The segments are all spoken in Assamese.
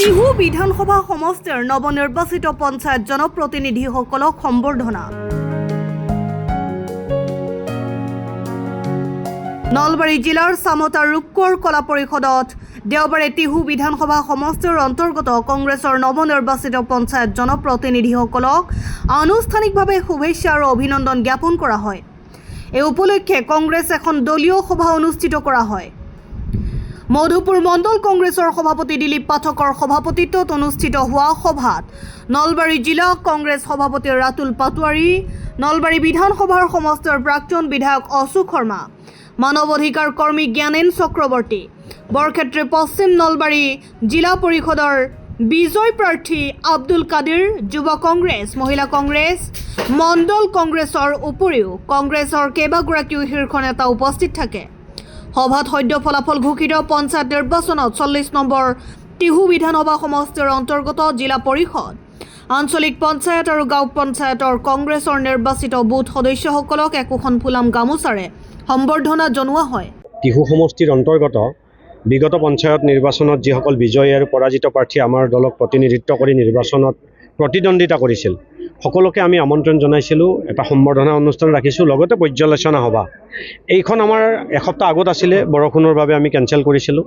টিহু বিধানসভা সমষ্টিৰ নৱনিৰ্বাচিত পঞ্চায়ত জনপ্ৰতিনিধিসকলক সম্বৰ্ধনা। নলবাৰী জিলাৰ চামতা ৰূপকোঁৱৰ কলা পৰিষদত দেওবাৰে টিহু বিধানসভা সমষ্টিৰ অন্তৰ্গত কংগ্ৰেছৰ নৱনিৰ্বাচিত পঞ্চায়ত জনপ্ৰতিনিধিসকলক আনুষ্ঠানিকভাৱে শুভেচ্ছা আৰু অভিনন্দন জ্ঞাপন কৰা হয়। এই উপলক্ষে কংগ্ৰেছ এখন দলীয় সভা অনুষ্ঠিত কৰা হয়। মধুপুৰ মণ্ডল কংগ্ৰেছৰ সভাপতি দিলীপ পাঠকৰ সভাপতিত্বত অনুষ্ঠিত হোৱা সভাত নলবাৰী জিলা কংগ্ৰেছ সভাপতি ৰাতুল পাটোৱাৰী নলবাৰী বিধানসভাৰ সমষ্টিৰ প্ৰাক্তন বিধায়ক অশোক শৰ্মা মানৱ অধিকাৰ কৰ্মী জ্ঞানেন চক্ৰৱৰ্তী বৰক্ষেত্ৰী পশ্চিম নলবাৰী জিলা পৰিষদৰ বিজয় প্ৰাৰ্থী আব্দুল কাদিৰ যুৱ কংগ্ৰেছ মহিলা কংগ্ৰেছ মণ্ডল কংগ্ৰেছৰ উপৰিও কংগ্ৰেছৰ কেইবাগৰাকীও শীৰ্ষ নেতা উপস্থিত থাকে। সভাত সদ্য ফলাফল ঘোষিত পঞ্চায়ত নিৰ্বাচনত চল্লিছ নম্বৰ টিহু বিধানসভা সমষ্টিৰ অন্তৰ্গত জিলা পৰিষদ। আঞ্চলিক পঞ্চায়ত আৰু গাঁও পঞ্চায়তৰ কংগ্ৰেছৰ নিৰ্বাচিত বুথ সদস্যসকলক একোখন ফুলাম গামোচাৰে সম্বৰ্ধনা জনোৱা হয়। টিহু সমষ্টিৰ অন্তৰ্গত বিগত পঞ্চায়ত নিৰ্বাচনত যিসকল বিজয়ী আৰু পৰাজিত প্ৰাৰ্থীয়ে আমাৰ দলক প্ৰতিনিধিত্ব কৰি নিৰ্বাচনত প্ৰতিদ্বন্দ্বিতা কৰিছিল। সকলোকে আমি আমন্ত্ৰণ জনাইছিলোঁ এটা সম্বৰ্ধনা অনুষ্ঠান ৰাখিছোঁ লগতে পৰ্যালোচনা সভা। এইখন আমাৰ এসপ্তাহ আগত আছিলে বৰষুণৰ বাবে আমি কেঞ্চেল কৰিছিলোঁ।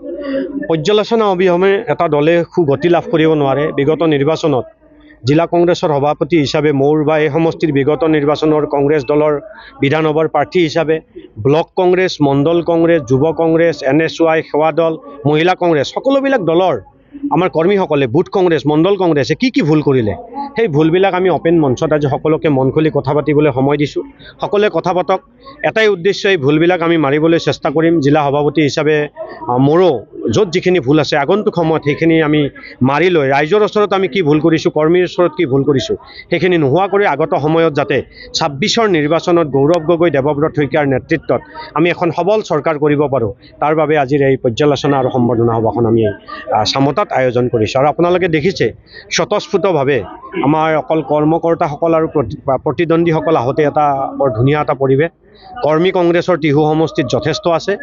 পৰ্যালোচনা অবিহনে এটা দলে সুগতি লাভ কৰিব নোৱাৰে। বিগত নিৰ্বাচনত জিলা কংগ্ৰেছৰ সভাপতি হিচাপে মোৰ বা এই সমষ্টিৰ বিগত নিৰ্বাচনৰ কংগ্ৰেছ দলৰ বিধানসভাৰ প্ৰাৰ্থী হিচাপে ব্লক কংগ্ৰেছ মণ্ডল কংগ্ৰেছ যুৱ কংগ্ৰেছ এন এছ ৱাই সেৱা দল মহিলা কংগ্ৰেছ সকলোবিলাক দলৰ আমাৰ কৰ্মীসকলে বুথ কংগ্ৰেছ মণ্ডল কংগ্ৰেছে কি কি ভুল কৰিলে? সেই ভুলবিলাক আমি অপেন মঞ্চত আজি সকলোকে মন খুলি কথা পাতিবলৈ সময় দিছোঁ। সকলোৱে কথা পাতক। এটাই উদ্দেশ্য এই ভুলবিলাক আমি মাৰিবলৈ চেষ্টা কৰিম। জিলা সভাপতি হিচাপে মোৰো য'ত যিখিনি ভুল আছে আগন্তুক সময়ত সেইখিনি আমি মাৰি লৈ ৰাইজৰ ওচৰত আমি কি ভুল কৰিছোঁ কৰ্মীৰ ওচৰত কি ভুল কৰিছোঁ সেইখিনি নোহোৱা কৰি আগত সময়ত যাতে ছাব্বিছৰ নিৰ্বাচনত গৌৰৱ গগৈ দেৱব্ৰত শইকীয়াৰ নেতৃত্বত আমি এখন সবল চৰকাৰ কৰিব পাৰোঁ। তাৰ বাবে আজিৰ এই পৰ্যালোচনা আৰু সম্বৰ্ধনা সভাখন আমি আহ, চামতাত আয়োজন কৰিছোঁ আৰু আপোনালোকে দেখিছে স্বতঃস্ফূৰ্তভাৱে আমাৰ অকল কৰ্মকৰ্তাসকল আৰু প্ৰতিদ্বন্দ্বীসকল আহোঁতে এটা বৰ ধুনীয়া এটা পৰিৱেশ। কৰ্মী কংগ্ৰেছৰ টিহু সমষ্টিত যথেষ্ট আছে।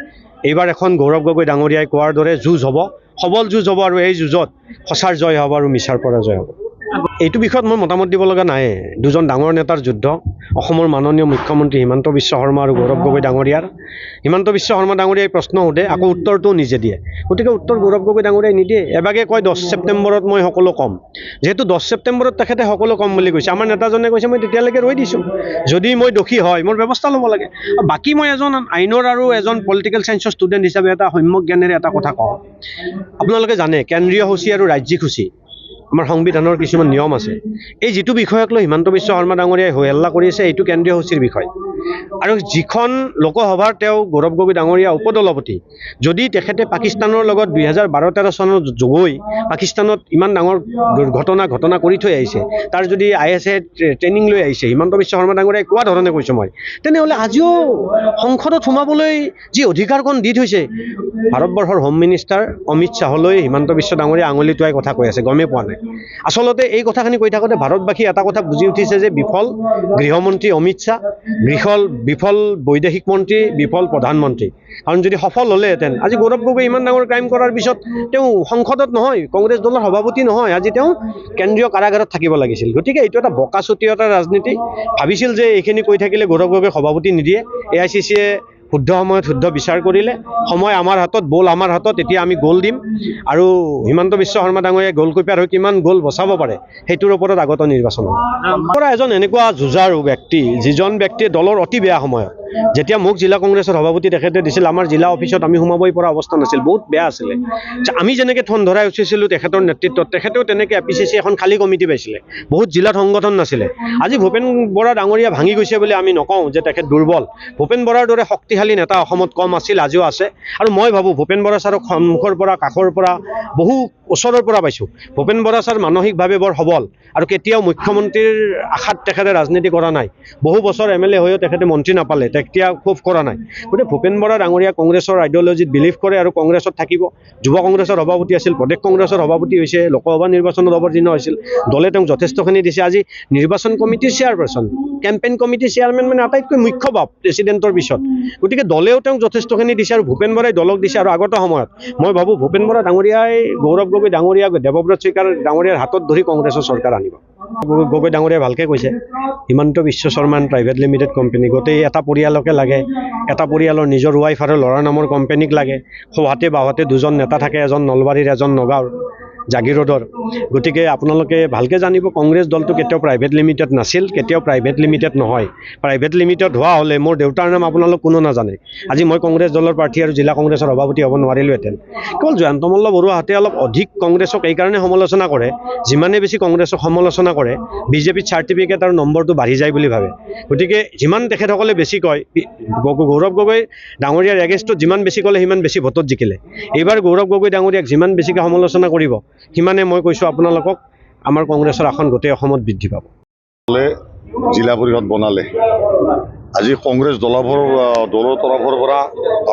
এইবাৰ এখন গৌৰৱ গগৈ ডাঙৰীয়াই কোৱাৰ দৰে যুঁজ হ'ব সবল যুঁজ হ'ব আৰু এই যুঁজত সঁচাৰ জয় হ'ব আৰু মিছাৰ পৰাজয় হ'ব। এইটো বিষয়ত মই মতামত দিব লগা নাই। দুজন ডাঙৰ নেতাৰ যুদ্ধ অসমৰ মাননীয় মুখ্যমন্ত্ৰী হিমন্ত বিশ্ব শৰ্মা আৰু গৌৰৱ গগৈ ডাঙৰীয়াৰ। হিমন্ত বিশ্ব শৰ্মা ডাঙৰীয়াই প্ৰশ্ন সোধে আকৌ উত্তৰটোও নিজে দিয়ে? গতিকে উত্তৰ গৌৰৱ গগৈ ডাঙৰীয়াই নিদিয়ে। এবাগে কয় দহ ছেপ্টেম্বৰত মই সকলো ক'ম। যিহেতু দহ ছেপ্টেম্বৰত তেখেতে সকলো ক'ম বুলি কৈছে। আমাৰ নেতাজনে কৈছে মই তেতিয়ালৈকে ৰৈ দিছোঁ। যদি মই দোষী হয় মোৰ ব্যৱস্থা ল'ব লাগে। বাকী মই এজন আইনৰ আৰু এজন পলিটিকেল ছায়েন্সৰ ষ্টুডেণ্ট হিচাপে এটা সম্যক জ্ঞানেৰে এটা কথা কওঁ। আপোনালোকে জানে কেন্দ্ৰীয় সূচী আৰু ৰাজ্যিক সূচী। আমাৰ সংবিধানৰ কিছুমান নিয়ম আছে। এই যিটো বিষয়ক লৈ হিমন্ত বিশ্ব শৰ্মা ডাঙৰীয়াই হৈ হাল্লা কৰিছে এইটো কেন্দ্ৰীয় সূচীৰ বিষয়। আৰু যিখন লোকসভাৰ তেওঁ গৌৰৱ গগৈ ডাঙৰীয়া উপদলপতি যদি তেখেতে পাকিস্তানৰ লগত দুহেজাৰ বাৰ তেৰ চনত গৈ পাকিস্তানত ইমান ডাঙৰ দুৰ্ঘটনা ঘটনা কৰি থৈ আহিছে তাৰ যদি আই এছ এ ট্ৰেইনিং লৈ আহিছে হিমন্ত বিশ্ব শৰ্মা ডাঙৰীয়াই কোৱা ধৰণে কৈছোঁ মই তেনেহ'লে আজিও সংসদত সোমাবলৈ যি অধিকাৰকণ দি থৈছে ভাৰতবৰ্ষৰ হোম মিনিষ্টাৰ অমিত শ্বাহলৈ হিমন্ত বিশ্ব ডাঙৰীয়া আঙুলি টুৱাই কথা কৈ আছে গমেই পোৱা নাই। আচলতে এই কথাখিনি কৈ থাকোঁতে ভাৰতবাসী এটা কথা বুজি উঠিছে যে বিফল গৃহমন্ত্ৰী অমিত শ্বাহ বিফল বিফল বৈদেশিক মন্ত্ৰী বিফল প্ৰধানমন্ত্ৰী। কাৰণ যদি সফল হ'লেহেঁতেন আজি গৌৰৱ গগৈ ইমান ডাঙৰ ক্ৰাইম কৰাৰ পিছত তেওঁ সংসদত নহয় কংগ্ৰেছ দলৰ সভাপতি নহয় আজি তেওঁ কেন্দ্ৰীয় কাৰাগাৰত থাকিব লাগিছিল। গতিকে এইটো এটা বকাচুতীয়তা ৰাজনীতি। ভাবিছিল যে এইখিনি কৈ থাকিলে গৌৰৱ গগৈ সভাপতি নিদিয়ে। এ আই চি চিয়ে শুদ্ধ সময়ত শুদ্ধ বিচাৰ কৰিলে সময় আমাৰ হাতত বল আমাৰ হাতত এতিয়া আমি গ'ল দিম। আৰু হিমন্ত বিশ্ব শৰ্মা ডাঙৰীয়াই গ'লকিপাৰ হৈ কিমান গ'ল বচাব পাৰে সেইটোৰ ওপৰত আগত নিৰ্বাচন হ'ব। এজন এনেকুৱা যুঁজাৰু ব্যক্তি যিজন ব্যক্তিয়ে দলৰ অতি বেয়া সময়ত যেতিয়া মোক জিলা কংগ্ৰেছৰ সভাপতি তেখেতে দিছিল, আমাৰ জিলা অফিচত আমি সোমাবই পৰা অৱস্থা নাছিল, বহুত বেয়া আছিলে। আমি যেনেকৈ থন ধৰাই উঠিছিলোঁ তেখেতৰ নেতৃত্বত, তেখেতেও তেনেকৈ এ পি চি চি এখন খালী কমিটি পাইছিলে। বহুত জিলাত সংগঠন নাছিলে। আজি ভূপেন বৰা ডাঙৰীয়া ভাঙি গৈছে বুলি আমি নকওঁ যে তেখেত দুৰ্বল। ভূপেন বৰাৰ দৰে শক্তিশালী নেতা অসমত কম আছিল, আজিও আছে। আৰু মই ভাবোঁ, ভূপেন বৰা ছাৰক সন্মুখৰ পৰা, কাষৰ পৰা বহু ওচৰৰ পৰা পাইছোঁ। ভূপেন বৰা ছাৰ মানসিকভাৱে বৰ সবল আৰু কেতিয়াও মুখ্যমন্ত্ৰীৰ আশাত তেখেতে ৰাজনীতি কৰা নাই। বহু বছৰ এম এল এ হৈও তেখেতে মন্ত্ৰী নাপালে তেতিয়া খুব কৰা নাই। গতিকে ভূপেন বৰা ডাঙৰীয়া কংগ্ৰেছৰ আইডিঅলজিত বিলিভ কৰে আৰু কংগ্ৰেছত থাকিব। যুৱ কংগ্ৰেছৰ সভাপতি আছিল প্ৰদেশ কংগ্ৰেছৰ সভাপতি হৈছে লোকসভা নিৰ্বাচনত অৱতীৰ্ণ হৈছিল। দলে তেওঁক যথেষ্টখিনি দিছে। আজি নিৰ্বাচন কমিটিৰ চেয়াৰপাৰ্চন কেম্পেইন কমিটিৰ চেয়াৰমেন মানে আটাইতকৈ মুখ্য ভাৱ প্ৰেচিডেণ্টৰ পিছত। গতিকে দলেও তেওঁক যথেষ্টখিনি দিছে আৰু ভূপেন বৰাই দলক দিছে আৰু আগত সময়ত। মই ভাবোঁ ভূপেন বৰা ডাঙৰীয়াই গৌৰৱ গগৈ ডাঙৰীয়া দেৱব্ৰত শইকীয়াৰ ডাঙৰীয়াৰ হাতত ধৰি কংগ্ৰেছৰ চৰকাৰ আনিব। গগৈ ডাঙৰীয়াই ভালকৈ কৈছে হিমন্ত বিশ্ব শৰ্মান প্ৰাইভেট লিমিটেড কোম্পানী গোটেই এটা পৰিয়ালকে লাগে। এটা পৰিয়ালৰ নিজৰ ৱাইফ আৰু ল'ৰাৰ নামৰ কোম্পানীক লাগে। সৌহাতে বাওহাতে দুজন নেতা থাকে এজন নলবাৰীৰ এজন নগাঁৱৰ। জাগিৰোডৰ গতিকে আপোনালোকে ভালকৈ জানিব কংগ্ৰেছ দলটো কেতিয়াও প্ৰাইভেট লিমিটেড নাছিল কেতিয়াও প্ৰাইভেট লিমিটেড নহয়। প্ৰাইভেট লিমিটেড হোৱা হ'লে মোৰ দেউতাৰ নাম আপোনালোক কোনো নাজানে। আজি মই কংগ্ৰেছ দলৰ প্ৰাৰ্থী আৰু জিলা কংগ্ৰেছৰ সভাপতি হ'ব নোৱাৰিলোহেঁতেন। কেৱল জয়ন্ত মল্ল বৰুৱাহঁতে অলপ অধিক কংগ্ৰেছক এইকাৰণে সমালোচনা কৰে যিমানে বেছি কংগ্ৰেছক সমালোচনা কৰে বিজেপিত চাৰ্টিফিকেট আৰু নম্বৰটো বাঢ়ি যায় বুলি ভাবে। গতিকে যিমান তেখেতসকলে বেছি কয় গৌৰৱ গগৈ ডাঙৰীয়াৰ এগেইনষ্টত যিমান বেছি ক'লে সিমান বেছি ভোটত জিকিলে। এইবাৰ গৌৰৱ গগৈ ডাঙৰীয়াক যিমান বেছিকৈ সমালোচনা কৰিব সিমানে মই কৈছোঁ আপোনালোকক আমাৰ কংগ্ৰেছৰ আসন গোটেই অসমত বৃদ্ধি পাব। জিলা পৰিষদ বনালে। আজি কংগ্ৰেছ দলৰ দলৰ তৰফৰ পৰা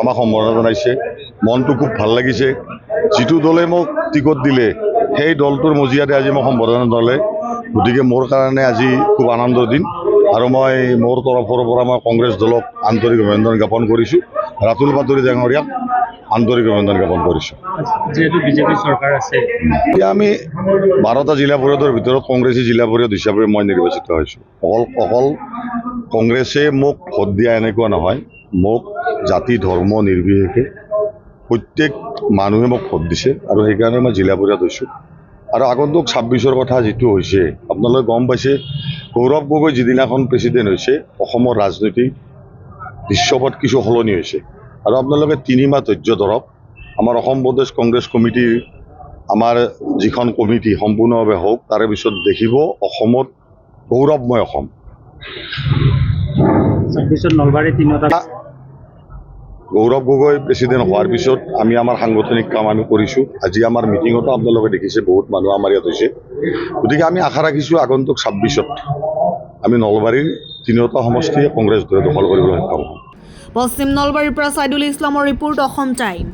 আমাক সম্বৰ্ধনা জনাইছে। মনটো খুব ভাল লাগিছে। যিটো দলে মোক টিকট দিলে সেই দলটোৰ মজিয়াতে আজি মোক সম্বৰ্ধনা জনালে। গতিকে মোৰ কাৰণে আজি খুব আনন্দৰ দিন। আৰু মই মোৰ তৰফৰ পৰা মই কংগ্ৰেছ দলক আন্তৰিক অভিনন্দন জ্ঞাপন কৰিছোঁ। ৰাতুল পাটৰি ডাঙৰীয়াক আন্তৰিক অভিনন্দন জ্ঞাপন কৰিছোঁ। যিহেতু বিজেপি চৰকাৰ আছে। এতিয়া আমি বাৰটা জিলা পৰিষদৰ ভিতৰত কংগ্ৰেছী জিলা পৰিষদ হিচাপে মই নিৰ্বাচিত হৈছোঁ। অকল অকল কংগ্ৰেছে মোক ভোট দিয়া এনেকুৱা নহয় মোক জাতি ধৰ্ম নিৰ্বিশেষে প্ৰত্যেক মানুহে মোক ভোট দিছে আৰু সেইকাৰণে মই জিলা পৰিষদ হৈছোঁ। আৰু আগন্তুক ছাব্বিছৰ কথা যিটো হৈছে আপোনালোকে গম পাইছে গৌৰৱ গগৈ যিদিনাখন প্ৰেচিডেণ্ট হৈছে, অসমৰ ৰাজনৈতিক দৃশ্যপট কিছু সলনি হৈছে। আৰু আপোনালোকে তিনিমাহ ধৈৰ্য ধৰক, আমাৰ অসম প্ৰদেশ কংগ্ৰেছ কমিটিৰ আমাৰ যিখন কমিটি সম্পূৰ্ণভাৱে হওক, তাৰে পিছত দেখিব অসমত গৌৰৱময় অসম। গৌৰৱ গগৈ প্ৰেচিডেণ্ট হোৱাৰ পিছত আমি আমাৰ সাংগঠনিক কাম আমি কৰিছোঁ। আজি আমাৰ মিটিঙতো আপোনালোকে দেখিছে, বহুত মানুহ আমাৰ ইয়াত হৈছে। গতিকে আমি আশা ৰাখিছোঁ আগন্তুক ছাব্বিছত আমি নলবাৰীৰ তিনিওটা সমষ্টিয়ে কংগ্ৰেছ দলে দখল কৰিবলৈ সক্ষম পশ্চিম নলবাৰীৰ পৰা ছাইদুল ইছলামৰ টাইম।